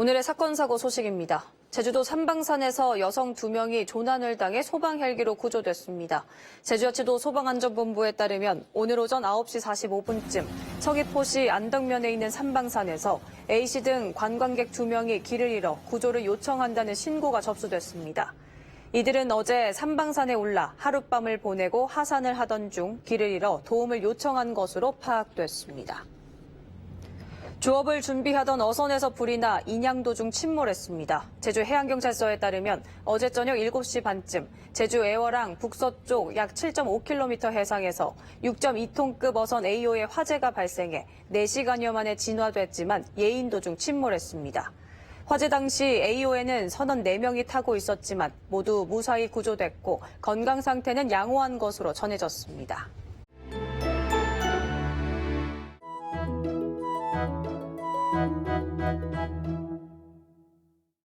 오늘의 사건 사고 소식입니다. 제주도 삼방산에서 여성 두 명이 조난을 당해 소방 헬기로 구조됐습니다. 제주여치도 소방안전본부에 따르면 오늘 오전 9시 45분쯤 서귀포시 안덕면에 있는 삼방산에서 A씨 등 관광객 두 명이 길을 잃어 구조를 요청한다는 신고가 접수됐습니다. 이들은 어제 삼방산에 올라 하룻밤을 보내고 하산을 하던 중 길을 잃어 도움을 요청한 것으로 파악됐습니다. 조업을 준비하던 어선에서 불이 나 인양 도중 침몰했습니다. 제주 해양경찰서에 따르면 어제 저녁 7시 반쯤 제주 애월항 북서쪽 약 7.5km 해상에서 6.2톤급 어선 AO의 화재가 발생해 4시간여 만에 진화됐지만 예인 도중 침몰했습니다. 화재 당시 AO에는 선원 4명이 타고 있었지만 모두 무사히 구조됐고 건강 상태는 양호한 것으로 전해졌습니다. Thank you.